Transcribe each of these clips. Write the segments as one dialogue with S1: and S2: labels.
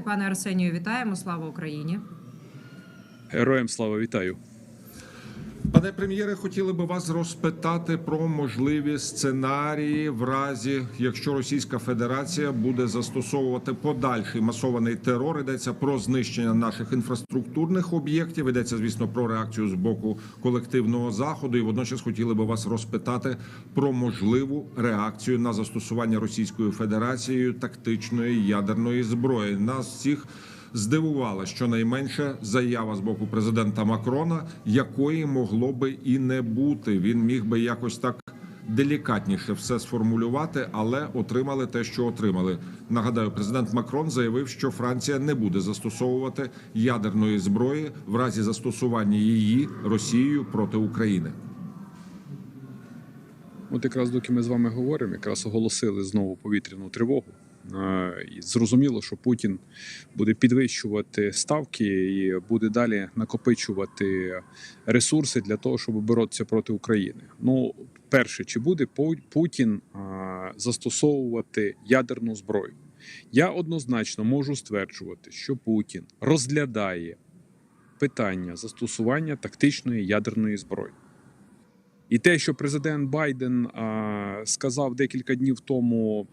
S1: Пане Арсенію, вітаємо! Слава Україні!
S2: Героям слава вітаю.
S3: Пане прем'єре, хотіли би вас розпитати про можливі сценарії в разі, якщо Російська Федерація буде застосовувати подальший масований терор. Йдеться про знищення наших інфраструктурних об'єктів. Йдеться, звісно, про реакцію з боку колективного заходу. І водночас хотіли би вас розпитати про можливу реакцію на застосування Російською Федерацією тактичної ядерної зброї. Нас всіх здивувала щонайменше заява з боку президента Макрона, якої могло би і не бути. Він міг би якось так делікатніше все сформулювати, але отримали те, що отримали. Нагадаю, президент Макрон заявив, що Франція не буде застосовувати ядерної зброї в разі застосування її Росією проти України.
S2: От якраз доки ми з вами говоримо, якраз оголосили знову повітряну тривогу. Е, зрозуміло, що Путін буде підвищувати ставки і буде далі накопичувати ресурси для того, щоб боротися проти України. Ну, перше, чи буде Пу- Путін е, застосовувати ядерну зброю? Я однозначно можу стверджувати, що Путін розглядає питання застосування тактичної ядерної зброї. І те, що президент Байден а, сказав декілька днів тому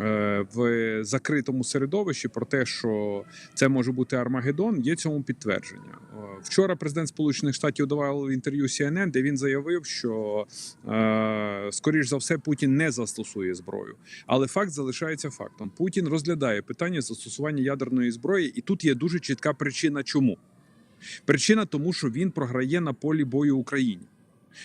S2: е, в закритому середовищі про те, що це може бути Армагеддон, є цьому підтвердження. Вчора президент Сполучених Штатів давав інтерв'ю CNN, де він заявив, що е, скоріш за все Путін не застосує зброю. Але факт залишається фактом. Путін розглядає питання застосування ядерної зброї, і тут є дуже чітка причина, чому. Причина тому, що він програє на полі бою Україні.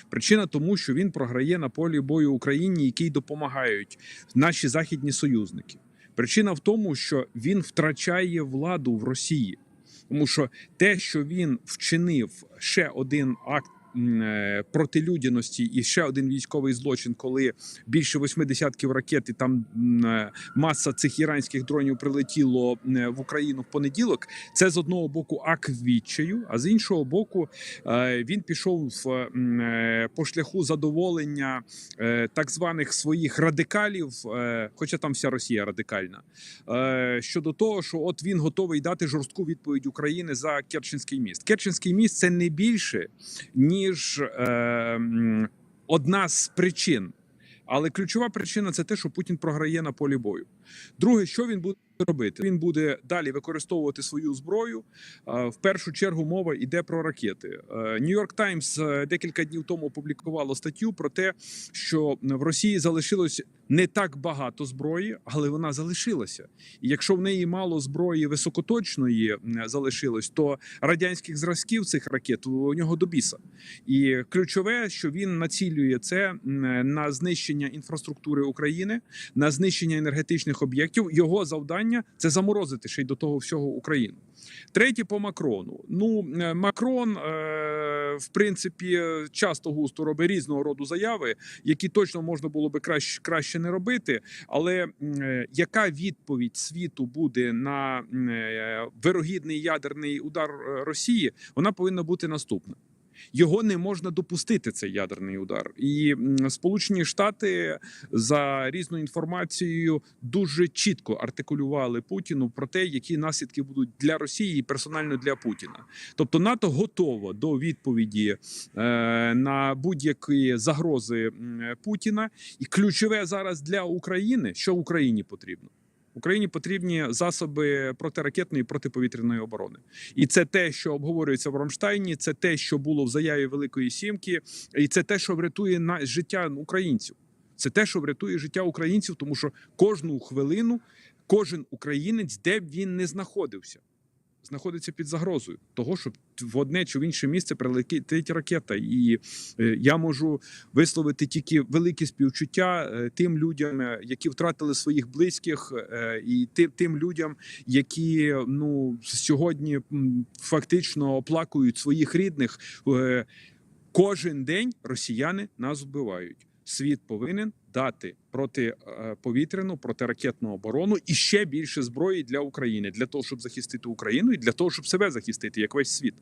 S2: Причина тому, що він програє на полі бою Україні, якій допомагають наші західні союзники. Причина в тому, що він втрачає владу в Росії, тому що те, що він вчинив ще один акт. Е, Протилюдяності і ще один військовий злочин, коли більше восьми десятків ракет і там е, маса цих іранських дронів прилетіло в Україну в понеділок. Це з одного боку акт відчаю, а з іншого боку, Е, Він пішов е, по шляху задоволення е, так званих своїх радикалів, е, хоча там вся Росія радикальна, е, щодо того, що от він готовий дати жорстку відповідь України за Керченський міст. Керченський міст це не більше ніж е, одна з причин. Але ключова причина це те, що Путін програє на полі бою. Друге, що він буде робити? Він буде далі використовувати свою зброю. Е, В першу чергу мова йде про ракети. Нью-Йорк Таймс декілька днів тому опублікувало статтю про те, що в Росії залишилось не так багато зброї, але вона залишилася. І якщо в неї мало зброї високоточної залишилось, то радянських зразків цих ракет у нього до біса. І ключове, що він націлює це на знищення інфраструктури України, на знищення енергетичних об'єктів. Його завдання це заморозити ще й до того всього Україну. Третє по Макрону. Ну е, Макрон, е, в принципі, часто густо робить різного роду заяви, які точно можна було би краще краще не робити. Але е, яка відповідь світу буде на вирогідний ядерний удар Росії? Вона повинна бути наступна. Його не можна допустити цей ядерний удар, і Сполучені Штати за різною інформацією дуже чітко артикулювали Путіну про те, які наслідки будуть для Росії і персонально для Путіна. Тобто НАТО готово до відповіді е, на будь-які загрози Путіна. І ключове зараз для України, що Україні потрібно. Україні потрібні засоби протиракетної і протиповітряної оборони, і це те, що обговорюється в Рамштайні, це те, що було в заяві Великої Сімки, і це те, що врятує на життя українців. Це те, що врятує життя українців, тому що кожну хвилину кожен українець, де б він не знаходився, знаходиться під загрозою того, що в одне чи в інше місце прилетить ракета. І е, я можу висловити тільки велике співчуття е, тим людям, е, які втратили своїх близьких, і тим, людям, які ну сьогодні фактично оплакують своїх рідних. Кожен день росіяни нас вбивають. Світ повинен дати протиповітряну, протиракетну оборону і ще більше зброї для України для того, щоб захистити Україну і для того, щоб себе захистити, як весь світ.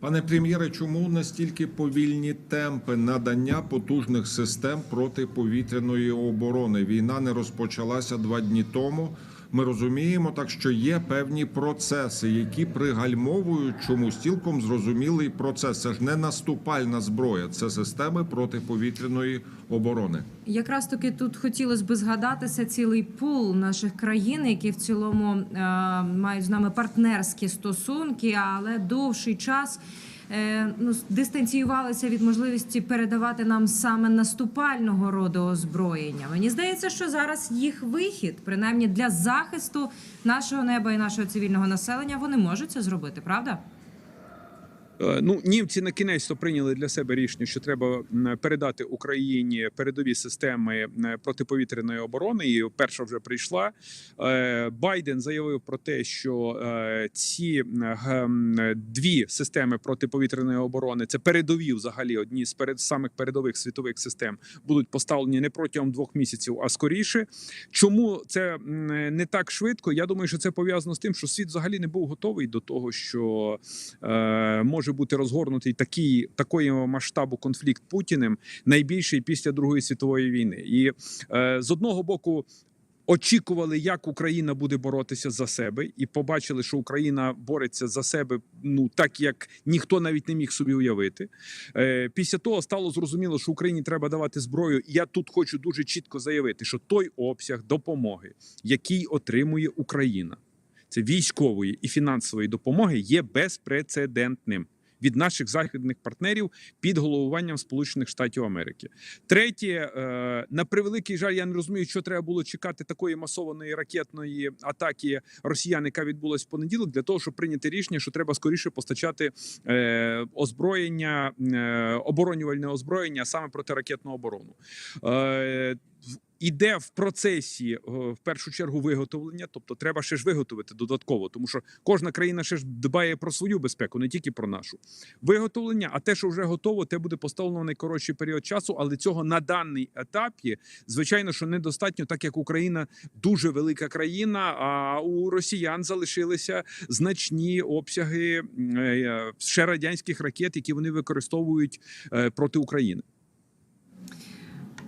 S3: Пане прем'єре, чому настільки повільні темпи надання потужних систем протиповітряної оборони? Війна не розпочалася два дні тому. Ми розуміємо, так що є певні процеси, які пригальмовують чомусь цілком зрозумілий процес. Це ж не наступальна зброя, це системи протиповітряної оборони.
S1: Якраз таки тут хотілося би згадатися цілий пул наших країн, які в цілому е, мають з нами партнерські стосунки, але довший час. Е, Ну, дистанціювалися від можливості передавати нам саме наступального роду озброєння. Мені здається, що зараз їх вихід, принаймні для захисту нашого неба і нашого цивільного населення, вони можуть це зробити, правда?
S2: Е, Ну, німці на кінець то прийняли для себе рішення, що треба передати Україні передові системи протиповітряної оборони. І перша вже прийшла. Е, Байден заявив про те, що е, ці дві системи протиповітряної оборони це передові, взагалі, одні з перед самих передових світових систем будуть поставлені не протягом двох місяців, а скоріше. Чому це не так швидко? Я думаю, що це пов'язано з тим, що світ взагалі не був готовий до того, що е, може бути розгорнутий такий такої масштабу конфлікт Путіним, найбільший після Другої світової війни. І е, з одного боку. Очікували, як Україна буде боротися за себе, і побачили, що Україна бореться за себе ну так, як ніхто навіть не міг собі уявити. Е, після того стало зрозуміло, що Україні треба давати зброю. І я тут хочу дуже чітко заявити, що той обсяг допомоги, який отримує Україна, це військової і фінансової допомоги, є безпрецедентним від наших західних партнерів під головуванням Сполучених Штатів Америки. Третє, е, на превеликий жаль, я не розумію, що треба було чекати такої масованої ракетної атаки росіян, яка відбулась в понеділок, для того, щоб прийняти рішення, що треба скоріше постачати е, озброєння, е, оборонювальне озброєння саме протиракетну оборону. Е, Іде в процесі е, в першу чергу виготовлення, тобто треба ще ж виготовити додатково, тому що кожна країна ще ж дбає про свою безпеку, не тільки про нашу виготовлення. А те, що вже готово, те буде поставлено в найкоротший період часу. Але цього на даний етапі, звичайно, що недостатньо, так як Україна дуже велика країна. А у росіян залишилися значні обсяги е, ще радянських ракет, які вони використовують е, проти України.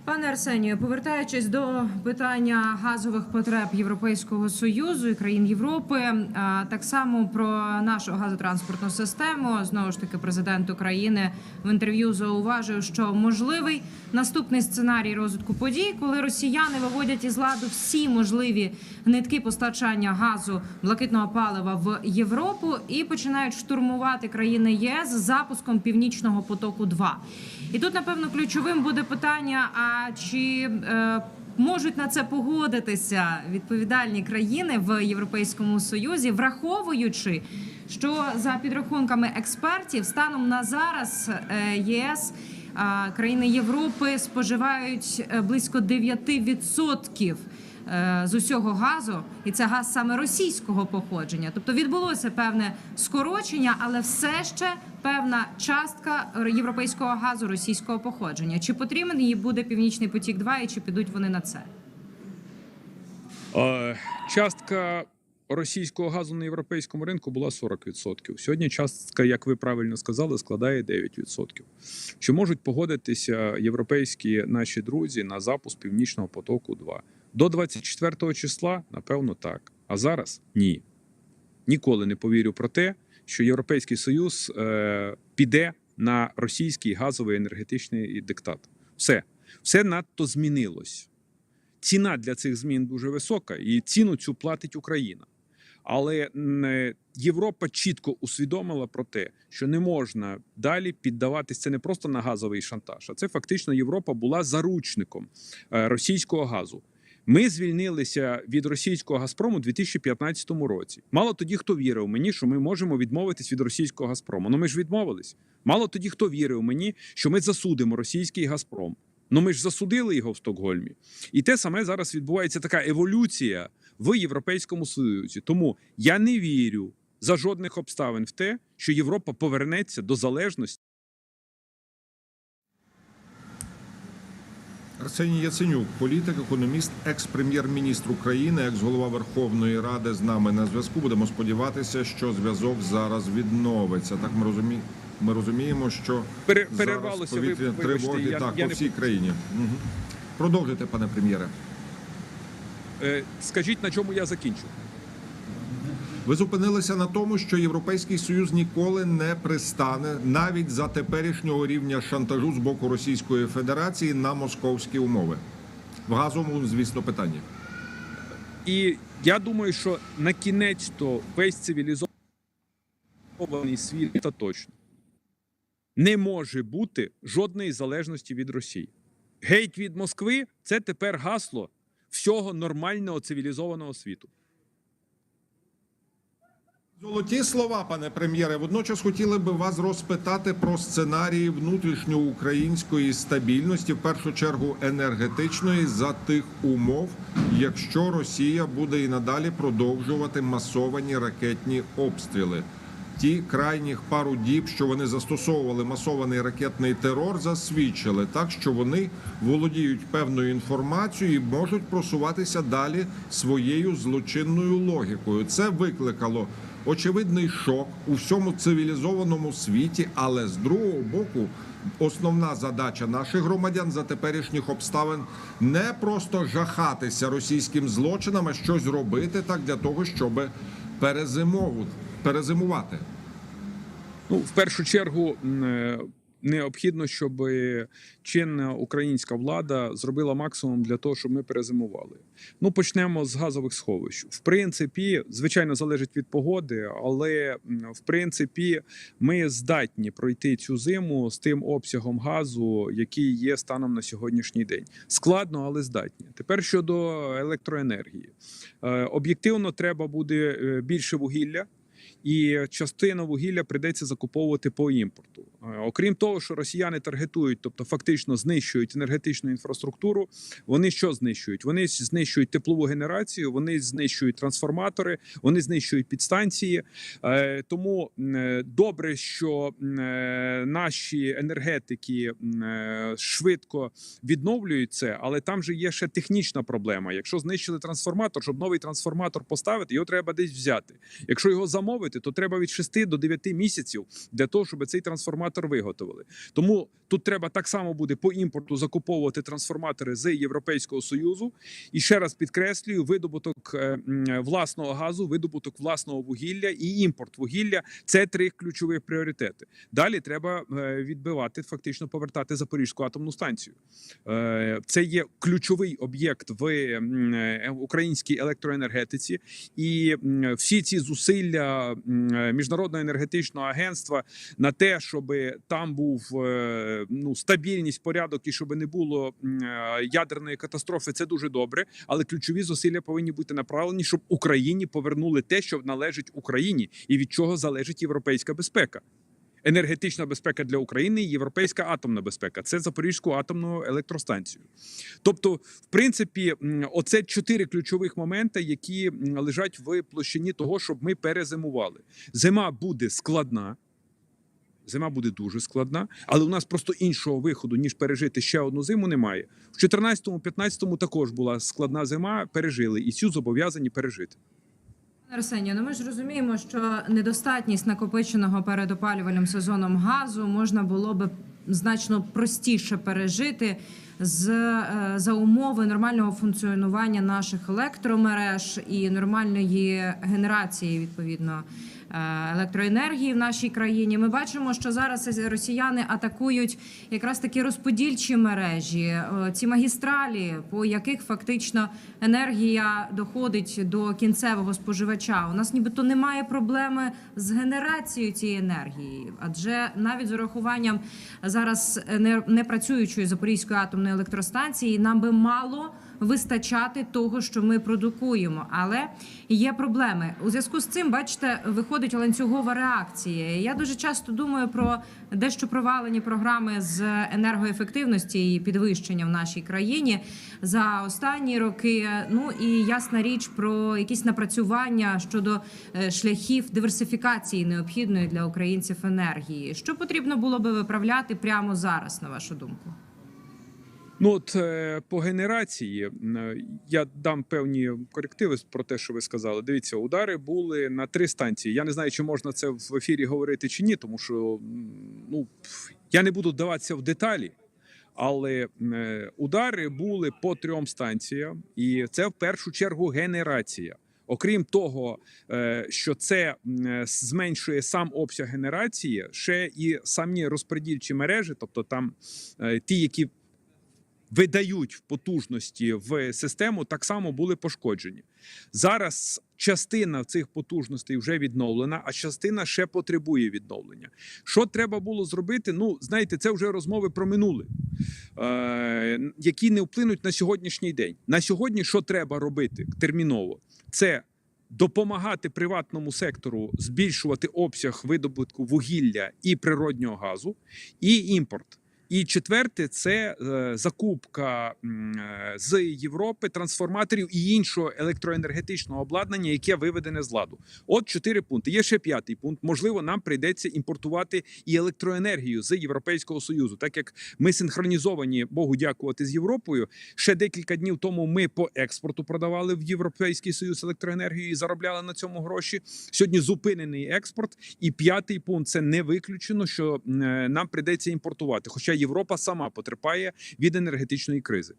S1: Пане Арсенію, повертаючись до питання газових потреб Європейського союзу і країн Європи, а, так само про нашу газотранспортну систему. Знову ж таки, президент України в інтерв'ю зауважив, що можливий наступний сценарій розвитку подій, коли росіяни виводять із ладу всі можливі нитки постачання газу блакитного палива в Європу і починають штурмувати країни ЄС з запуском північного потоку. 2 і тут, напевно, ключовим буде питання: а чи е, можуть на це погодитися відповідальні країни в Європейському Союзі, враховуючи, що за підрахунками експертів, станом на зараз е, ЄС. е, Країни Європи споживають близько 9% е, з усього газу, і це газ саме російського походження. Тобто відбулося певне скорочення, але все ще певна частка європейського газу російського походження. Чи потрібен їй буде північний потік 2 і чи підуть вони на це?
S2: Е, Частка російського газу на європейському ринку була 40%. Сьогодні частка, як ви правильно сказали, складає 9%. Чи можуть погодитися європейські наші друзі на запуск Північного потоку 2? До 24 числа, напевно, так. А зараз ні. Ніколи не повірю про те, що Європейський Союз е, піде на російський газовий енергетичний диктат. Все, все надто змінилось ціна для цих змін дуже висока, і ціну цю платить Україна. Але е, Європа чітко усвідомила про те, що не можна далі піддаватися не просто на газовий шантаж, а це фактично Європа була заручником е, російського газу. Ми звільнилися від російського Газпрому у 2015 році. Мало тоді, хто вірив мені, що ми можемо відмовитись від російського Газпрому. Ну ми ж відмовились. Мало тоді, хто вірив мені, що ми засудимо російський Газпром. Ну ми ж засудили його в Стокгольмі. І те саме зараз відбувається така еволюція в Європейському Союзі. Тому я не вірю за жодних обставин в те, що Європа повернеться до залежності.
S3: Арсеній Яценюк, політик, економіст, екс-прем'єр-міністр України, екс-голова Верховної Ради з нами на зв'язку. Будемо сподіватися, що зв'язок зараз відновиться. Так ми розуміємо. Ми розуміємо, що
S2: Пере-
S3: зараз
S2: ви-
S3: повітряні тривоги
S2: я-
S3: так
S2: я
S3: по
S2: не
S3: всій країні. Угу. Продовжуйте, пане прем'єре.
S2: е, скажіть, на чому я закінчу?
S3: Ви зупинилися на тому, що Європейський Союз ніколи не пристане навіть за теперішнього рівня шантажу з боку Російської Федерації на московські умови. В газовому, звісно, питанні.
S2: І я думаю, що на кінець то весь цивілізований світ та точно не може бути жодної залежності від Росії. Геть від Москви це тепер гасло всього нормального цивілізованого світу.
S3: Золоті слова, пане прем'єре. Водночас хотіли би вас розпитати про сценарії внутрішньоукраїнської стабільності, в першу чергу енергетичної, за тих умов, якщо Росія буде і надалі продовжувати масовані ракетні обстріли. Ті крайніх пару діб, що вони застосовували масований ракетний терор, засвідчили так, що вони володіють певною інформацією і можуть просуватися далі своєю злочинною логікою. Це викликало очевидний шок у всьому цивілізованому світі, але з другого боку. Основна задача наших громадян за теперішніх обставин не просто жахатися російським злочинам, а щось робити так для того, щоб перезимувати.
S2: Ну, в першу чергу е, необхідно, щоб чинна українська влада зробила максимум для того, щоб ми перезимували. Ну, почнемо з газових сховищ. В принципі, звичайно, залежить від погоди, але в принципі ми здатні пройти цю зиму з тим обсягом газу, який є станом на сьогоднішній день. Складно, але здатні. Тепер щодо електроенергії, Е, об'єктивно треба буде е, більше вугілля і частину вугілля прийдеться закуповувати по імпорту. Е, Окрім того, що росіяни таргетують, тобто фактично знищують енергетичну інфраструктуру. Вони що знищують? Вони знищують теплову генерацію, вони знищують трансформатори, вони знищують підстанції. Е, Тому е, добре, що наші енергетики швидко відновлюють це, але там же є ще технічна проблема. Якщо знищили трансформатор, щоб новий трансформатор поставити, його треба десь взяти. Якщо його замовити, то треба від 6 до 9 місяців для того, щоб цей трансформатор виготовили. Тому тут треба так само буде по імпорту закуповувати трансформатори з Європейського союзу. І ще раз підкреслюю: видобуток е, власного газу, видобуток власного вугілля і імпорт вугілля це три ключових пріоритети. Далі треба е, відбивати, фактично повертати Запорізьку атомну станцію. Е, Це є ключовий об'єкт в українській електроенергетиці, і всі ці зусилля міжнародного енергетичного агентства на те, щоб там був е, ну стабільність, порядок і щоб не було е, ядерної катастрофи, це дуже добре. Але ключові зусилля повинні бути направлені, щоб Україні повернули те, що належить Україні, і від чого залежить європейська безпека. Енергетична безпека для України європейська атомна безпека це Запорізьку атомну електростанцію. Тобто, в принципі, оце чотири ключових моменти, які лежать в площині того, щоб ми перезимували. Зима буде складна. Зима буде дуже складна, але у нас просто іншого виходу ніж пережити ще одну зиму. Немає в 14-15 також була складна зима. Пережили і цю зобов'язані пережити.
S1: Арсенію, ну ми ж розуміємо, що недостатність накопиченого перед опалювальним сезоном газу можна було би значно простіше пережити з е, за умови нормального функціонування наших електромереж і нормальної генерації відповідно. Е, Електроенергії в нашій країні ми бачимо, що зараз росіяни атакують якраз такі розподільчі мережі, е, ці магістралі, по яких фактично енергія доходить до кінцевого споживача. У нас нібито немає проблеми з генерацією цієї енергії, адже навіть з урахуванням зараз не, працюючої Запорізької атомної електростанції нам би мало вистачати того, що ми продукуємо. Але є проблеми у зв'язку з цим. Бачите, виходить ланцюгова реакція. Я дуже часто думаю про дещо провалені програми з енергоефективності і підвищення в нашій країні за останні роки. Ну і ясна річ про якісь напрацювання щодо е, шляхів диверсифікації необхідної для українців енергії. Що потрібно було би виправляти прямо зараз, на вашу думку?
S2: Ну от е, по генерації е, я дам певні корективи про те, що ви сказали. Дивіться, удари були на три станції. Я не знаю, чи можна це в ефірі говорити чи ні, тому що ну я не буду вдаватися в деталі. Але е, удари були по трьом станціям, і це в першу чергу генерація. Окрім того, що це зменшує сам обсяг генерації, ще і самі розподільчі мережі, тобто там ті, які видають потужності в систему, так само були пошкоджені. Зараз частина цих потужностей вже відновлена, а частина ще потребує відновлення. Що треба було зробити? Ну, знаєте, це вже розмови про минуле, е, які не вплинуть на сьогоднішній день. На сьогодні що треба робити терміново? Це допомагати приватному сектору збільшувати обсяг видобутку вугілля і природнього газу, і імпорт. І четверте це е, закупка е, з Європи трансформаторів і іншого електроенергетичного обладнання, яке виведене з ладу. От чотири пункти. Є ще п'ятий пункт. Можливо, нам прийдеться імпортувати і електроенергію з Європейського союзу, так як ми синхронізовані Богу дякувати з Європою. Ще декілька днів тому ми по експорту продавали в Європейський Союз електроенергію і заробляли на цьому гроші. Сьогодні зупинений експорт. І п'ятий пункт це не виключено, що е, нам прийдеться імпортувати. Хоча Європа сама потерпає від енергетичної кризи.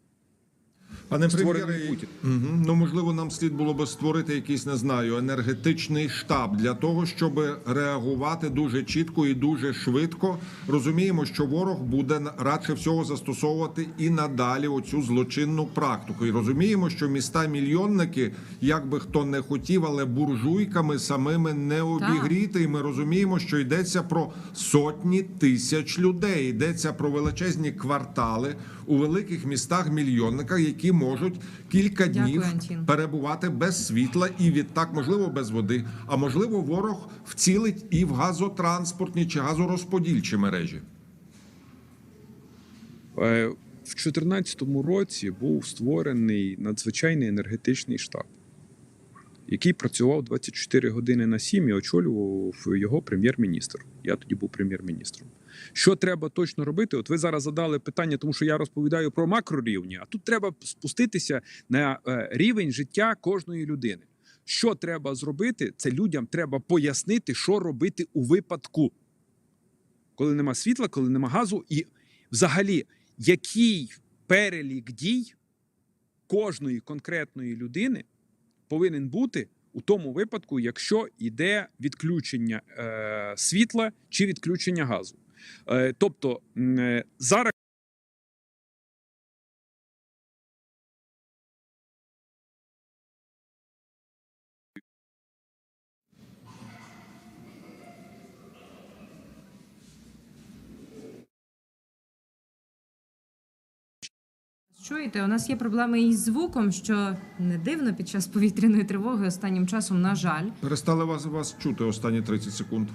S3: Пане
S2: Створений Путін.
S3: Угу. ну можливо, нам слід було би створити якийсь, не знаю, енергетичний штаб для того, щоб реагувати дуже чітко і дуже швидко. Розуміємо, що ворог буде радше всього застосовувати і надалі оцю злочинну практику. І розуміємо, що міста мільйонники, як би хто не хотів, але буржуйками самими не обігріти. І ми розуміємо, що йдеться про сотні тисяч людей. Йдеться про величезні квартали у великих містах мільйонниках, які можуть кілька днів
S1: Дякую,
S3: перебувати без світла і відтак, можливо, без води. А можливо, ворог вцілить і в газотранспортні чи газорозподільчі мережі.
S2: Е, В 2014 році був створений надзвичайний енергетичний штаб, який працював 24 години на 7 і очолював його прем'єр-міністр. Я тоді був прем'єр-міністром. Що треба точно робити? От ви зараз задали питання, тому що я розповідаю про макрорівні, а тут треба спуститися на е, рівень життя кожної людини. Що треба зробити? Це людям треба пояснити, що робити у випадку, коли нема світла, коли нема газу, і взагалі, який перелік дій кожної конкретної людини повинен бути у тому випадку, якщо йде відключення е, світла чи відключення газу. Е, тобто е, зараз.
S1: Чуєте, у нас є проблеми із звуком, що не дивно під час повітряної тривоги останнім часом, на жаль.
S3: Перестали вас вас чути останні 30 секунд.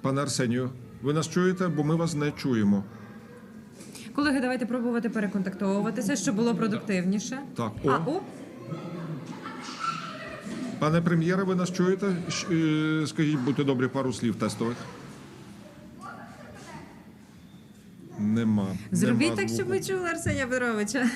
S3: Пане Арсенію, ви нас чуєте, бо ми вас не чуємо.
S1: Колеги, давайте пробувати переконтактовуватися, щоб було продуктивніше.
S3: Так,
S1: А,
S3: о.
S1: о,
S3: Пане прем'єре, ви нас чуєте? Е, Скажіть, будьте добрі, пару слів тестових. Нема.
S1: зробіть
S3: нема
S1: так, щоб ви чули Арсенія Петровича.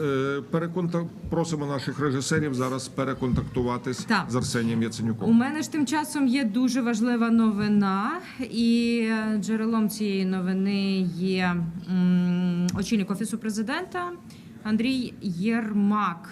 S3: Е, переконта... Просимо наших режисерів зараз переконтактуватись
S1: Так.
S3: з Арсенієм Яценюком.
S1: У мене ж тим часом є дуже важлива новина, і е, джерелом цієї новини є очільник офісу президента Андрій Єрмак.